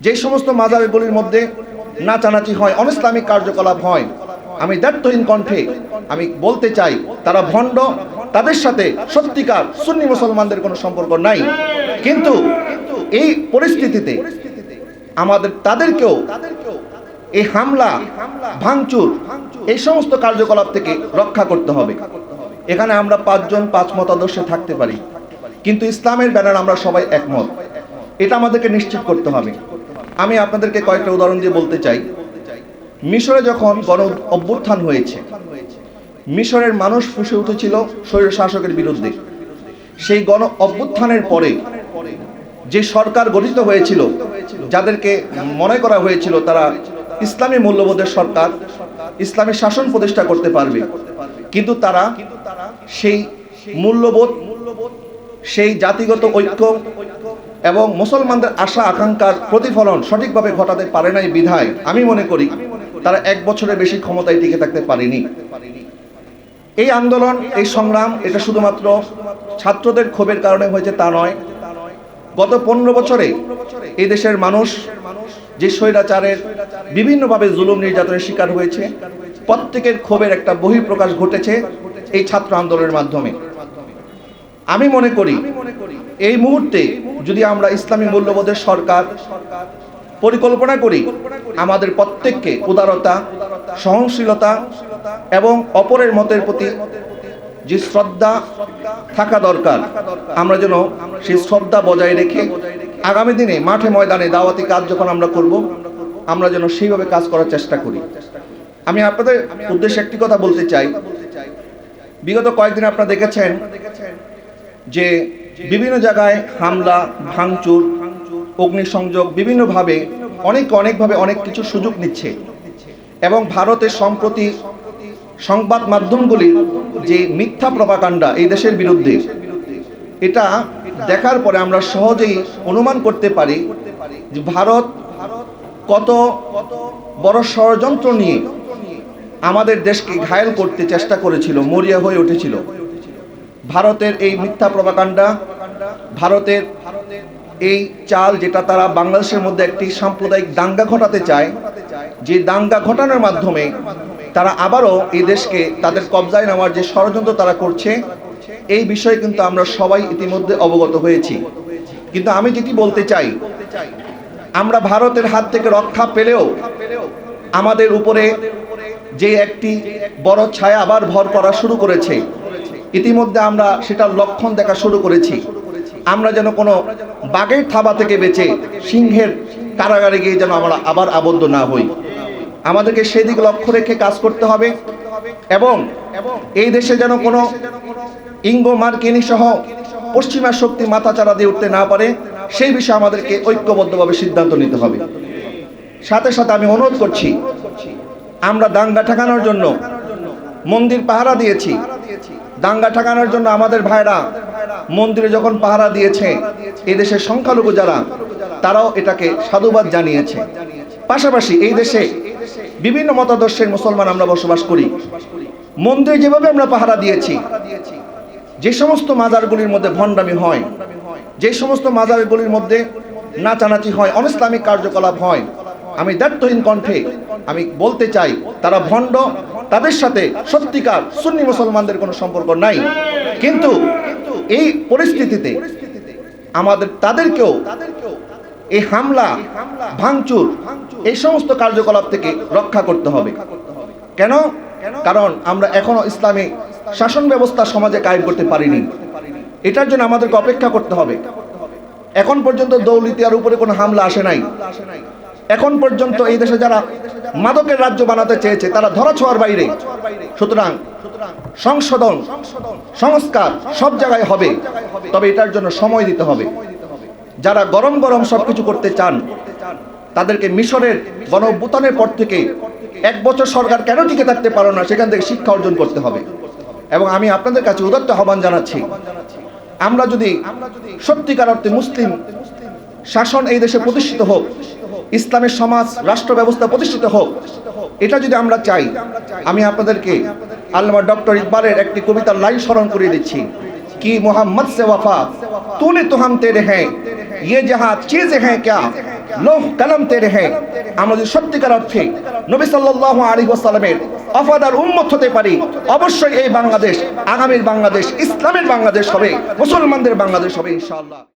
যে সমস্ত মাজারগুলির মধ্যে নাচানাচি হয়, অনিসলামিক কার্যকলাপ হয়, আমি দায়িত্বহীন কণ্ঠে আমি বলতে চাই, তারা ভণ্ড, তাদের সাথে সত্যিকার সুন্নি মুসলমানদের কোনো সম্পর্ক নাই। কিন্তু এই পরিস্থিতিতে আমাদের, তাদেরকেও এই হামলা, ভাঙচুর, এই সমস্ত কার্যকলাপ থেকে রক্ষা করতে হবে। এখানে আমরা পাঁচজন, পাঁচ মতাদর্শে থাকতে পারি। কিন্তু ইসলামের ব্যানার আমরা সবাই একমত। এটা আমাদেরকে নিশ্চিত করতে হবে। আমি আপনাদেরকে কয়েকটা উদাহরণ দিয়ে বলতে চাই। মিশরে যখন গণ অভ্যুত্থান হয়েছে, মিশরের মানুষ ফুসে উঠেছিল স্বৈর শাসকের বিরুদ্ধে। সেই গণ অভ্যুত্থানের পরে যে সরকার গঠিত হয়েছিল, যাদেরকে মনে করা হয়েছিল তারা ইসলামী মূল্যবোধের সরকার, ইসলামী শাসন প্রতিষ্ঠা করতে পারবে। কিন্তু তারা সেই মূল্যবোধ, সেই জাতিগত ঐক্য এবং মুসলমানদের আশা, আকাঙ্ক্ষার প্রতিফলন সঠিকভাবে ঘটাতে পারে নাই বিধায় আমি মনে করি তারা এক বছরের বেশি ক্ষমতায় টিকে থাকতে পারেনি। এই আন্দোলন, এই সংগ্রাম, এটা শুধুমাত্র ছাত্রদের ক্ষোভের কারণে হয়েছে তা নয়। গত পনেরো বছরে এই দেশের মানুষ, যে স্বৈরাচারের বিভিন্নভাবে জুলুম নির্যাতনের শিকার হয়েছে, প্রত্যেকের ক্ষোভের একটা বহিঃপ্রকাশ ঘটেছে এই ছাত্র আন্দোলনের মাধ্যমে। আমি মনে করি এই মুহূর্তে যদি আমরা ইসলামী মূল্যবোধের সরকার পরিকল্পনা করি আমাদের প্রত্যেককে উদারতা সহনশীলতা এবং অপরের মতের প্রতি যে শ্রদ্ধা থাকা দরকার আমরা যেন সেই শ্রদ্ধা বজায় রেখে আগামী দিনে মাঠে ময়দানে দাওয়াতি কাজ যখন আমরা করব আমরা যেন সেইভাবে কাজ করার চেষ্টা করি। আমি আপনাদের উদ্দেশ্যে একটি কথা বলতে চাই। বিগত কয়েকদিন আপনারা দেখেছেন যে বিভিন্ন জায়গায় হামলা, ভাঙচুর, অগ্নিসংযোগ বিভিন্নভাবে অনেক অনেকভাবে অনেক কিছু সুযোগ নিচ্ছে। এবং ভারতের সম্প্রতি সংবাদ মাধ্যমগুলি যে মিথ্যা প্রপাকাণ্ডা এই দেশের বিরুদ্ধে, এটা দেখার পরে আমরা সহজেই অনুমান করতে পারি যে ভারত কত বড় ষড়যন্ত্র নিয়ে আমাদের দেশকে ঘায়েল করতে চেষ্টা করেছিল, মরিয়া হয়ে উঠেছিল। ভারতের এই মিথ্যা প্রপাকাণ্ডা ভারতের এই চাল যেটা তারা বাংলাদেশের মধ্যে একটি সাম্প্রদায়িক দাঙ্গা ঘটাতে চায়, যে দাঙ্গা ঘটানোর মাধ্যমে তারা আবারও এই দেশকে তাদের কবজায় নেওয়ার যে ষড়যন্ত্র তারা করছে, এই বিষয়ে কিন্তু আমরা সবাই ইতিমধ্যে অবগত হয়েছি। কিন্তু আমি যেটি বলতে চাই, আমরা ভারতের হাত থেকে রক্ষা পেলেও আমাদের উপরে যে একটি বড় ছায়া আবার ভর করা শুরু করেছে ইতিমধ্যে আমরা সেটার লক্ষণ দেখা শুরু করেছি। আমরা যেন কোনো বাঘের থাবা থেকে বেঁচে সিংহের কারাগারে গিয়ে যেন আমরা আবার আবদ্ধ না হই। আমাদেরকে সেদিক লক্ষ্য রেখে কাজ করতে হবে এবং এই দেশে যেন কোনো ইঙ্গো মার্কিনী সহ পশ্চিমা শক্তি মাথাচাড়া দিয়ে উঠতে না পারে, সেই বিষয়ে আমাদেরকে ঐক্যবদ্ধভাবে সিদ্ধান্ত নিতে হবে। সাথে সাথে আমি অনুরোধ করছি, আমরা দাঙ্গা ঠেকানোর জন্য মন্দির পাহারা দিয়েছি দাঙ্গা ঠেকানোর জন্য আমাদের ভাইরা মন্দিরে যখন পাহারা দিয়েছে, এদেশের সংখ্যালঘু যারা, তারাও এটাকে সাধুবাদ জানিয়েছে। পাশাপাশি এই দেশে বিভিন্ন মতাদর্শের মুসলমান আমরা বসবাস করি। মন্দিরে যেভাবে আমরা পাহারা দিয়েছি, যে সমস্ত মাজারগুলির মধ্যে ভণ্ডামি হয়, যে সমস্ত মাজারগুলির মধ্যে নাচানাচি হয়, অনিসলামিক কার্যকলাপ হয়, আমি দায়িত্বহীন কণ্ঠে আমি বলতে চাই, তারা ভণ্ড তাদের সাথে সত্যিকার সুন্নি মুসলমানদের কোনো সম্পর্ক নাই। কিন্তু এই পরিস্থিতিতে আমাদের তাদেরকেও এই হামলা, ভাঙচুর, এই সমস্ত কার্যকলাপ থেকে রক্ষা করতে হবে। কেন? কারণ আমরা এখনও ইসলামী শাসন ব্যবস্থা সমাজে কায়েম করতে পারিনি। এটার জন্য আমাদেরকে অপেক্ষা করতে হবে। এখন পর্যন্ত দৌলিতিয়ার উপরে কোনো হামলা আসে নাই। এখন পর্যন্ত এই দেশে যারা মাদকের রাজ্য বানাতে চেয়েছে, তারা ধরা ছোঁয়ার বাইরে। সুতরাং সংশোধন, সংস্কার সব জায়গায় হবে, তবে এটার জন্য সময় দিতে হবে। যারা গরম গরম সবকিছু করতে চান, তাদেরকে মিশরের গণ পর থেকে এক বছর সরকার কেন টিকে থাকতে পারো না, সেখান থেকে শিক্ষা অর্জন করতে হবে। এবং আমি আপনাদের কাছে উদত্ত আহ্বান জানাচ্ছি, আমরা যদি সত্যিকার অর্থে মুসলিম শাসন এই দেশে প্রতিষ্ঠিত হোক ইসলামের সমাজ রাষ্ট্র ব্যবস্থা প্রতিষ্ঠিত হোক এটা যদি আমরা চাই আমি আপনাদেরকে আল্লামা ডক্টর ইকবালের একটি কবিতার লাইন স্মরণ করিয়ে দিচ্ছি कि मोहम्मद से वफा तूने तो हम तेरे हैं ये जहां चीज हैं क्या লোহ কালাম তেরে হ্যাঁ আমরা যদি সত্যিকার অর্থে নবী সাল্লাল্লাহু আলাইহি ওয়াসাল্লামের অফাদার উম্মত হতে পারি অবশ্যই এই বাংলাদেশ আগামীর বাংলাদেশ ইসলামের বাংলাদেশ হবে মুসলমানদের বাংলাদেশ হবে ইনশাআল্লাহ